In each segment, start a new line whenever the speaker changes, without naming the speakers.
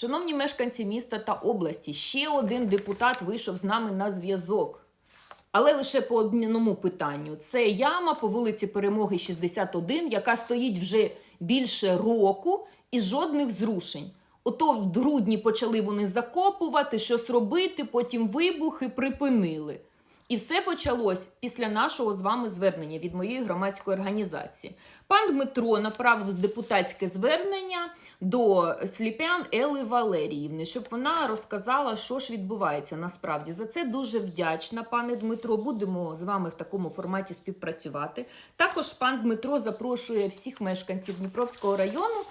Шановні мешканці міста та області, ще один депутат вийшов з нами на зв'язок. Але лише по одному питанню: це яма по вулиці Перемоги 61, яка стоїть вже більше року і жодних зрушень. Ото в грудні почали вони закопувати, щось робити, потім вибухи припинили. І все почалось після нашого з вами звернення від моєї громадської організації. Пан Дмитро направив депутатське звернення до Сліпян Ели Валеріївни, щоб вона розказала, що ж відбувається насправді. За це дуже вдячна, пане Дмитро. Будемо з вами в такому форматі співпрацювати. Також пан Дмитро запрошує всіх мешканців Дніпровського району,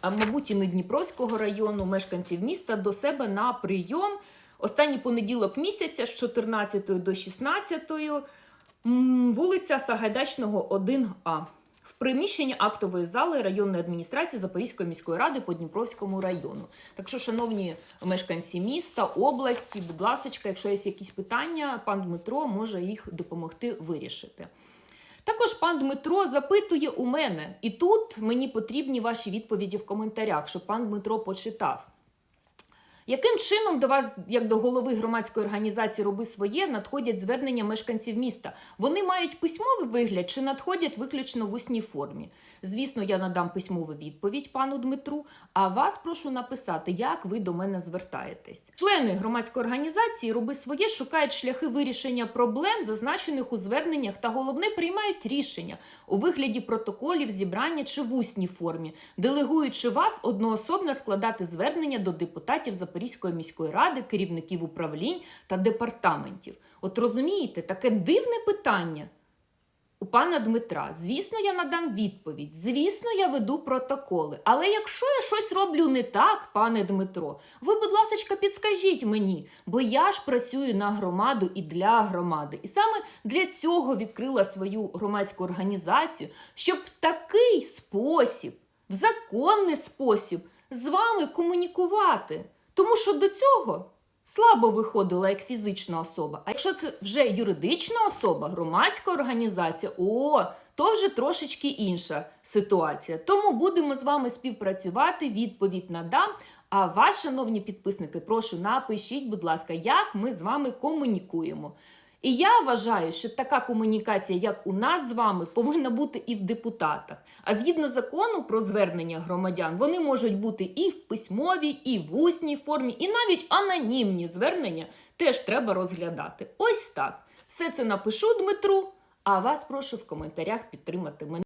а мабуть, і не Дніпровського району, мешканців міста до себе на прийом. Останній понеділок місяця з 14 до 16 вулиця Сагайдачного 1А в приміщенні актової зали районної адміністрації Запорізької міської ради по Дніпровському району. Так що, шановні мешканці міста, області, будь ласка, якщо є якісь питання, пан Дмитро може їх допомогти вирішити. Також пан Дмитро запитує у мене, і тут мені потрібні ваші відповіді в коментарях, щоб пан Дмитро почитав. Яким чином до вас, як до голови громадської організації Роби своє, надходять звернення мешканців міста? Вони мають письмовий вигляд чи надходять виключно в усній формі? Звісно, я надам письмову відповідь пану Дмитру, а вас прошу написати, як ви до мене звертаєтесь. Члени громадської організації Роби своє шукають шляхи вирішення проблем, зазначених у зверненнях, та головне приймають рішення у вигляді протоколів, зібрання чи в усній формі, делегуючи вас одноособно складати звернення до депутатів Запорізької міської ради, керівників управлінь та департаментів. От розумієте, таке дивне питання. У пана Дмитра, звісно, я надам відповідь. Звісно, я веду протоколи. Але якщо я щось роблю не так, пане Дмитро, ви, будь ласка, підскажіть мені, бо я ж працюю на громаду і для громади. І саме для цього відкрила свою громадську організацію, щоб такий спосіб, в законний спосіб, з вами комунікувати. Тому що до цього слабо виходила як фізична особа. А якщо це вже юридична особа, громадська організація, о, то вже трошечки інша ситуація. Тому будемо з вами співпрацювати, відповідь надам. А вас, шановні підписники, прошу напишіть, будь ласка, як ми з вами комунікуємо. І я вважаю, що така комунікація, як у нас з вами, повинна бути і в депутатах. А згідно закону про звернення громадян, вони можуть бути і в письмовій, і в усній формі, і навіть анонімні звернення теж треба розглядати. Ось так. Все це напишу Дмитру, а вас прошу в коментарях підтримати мене.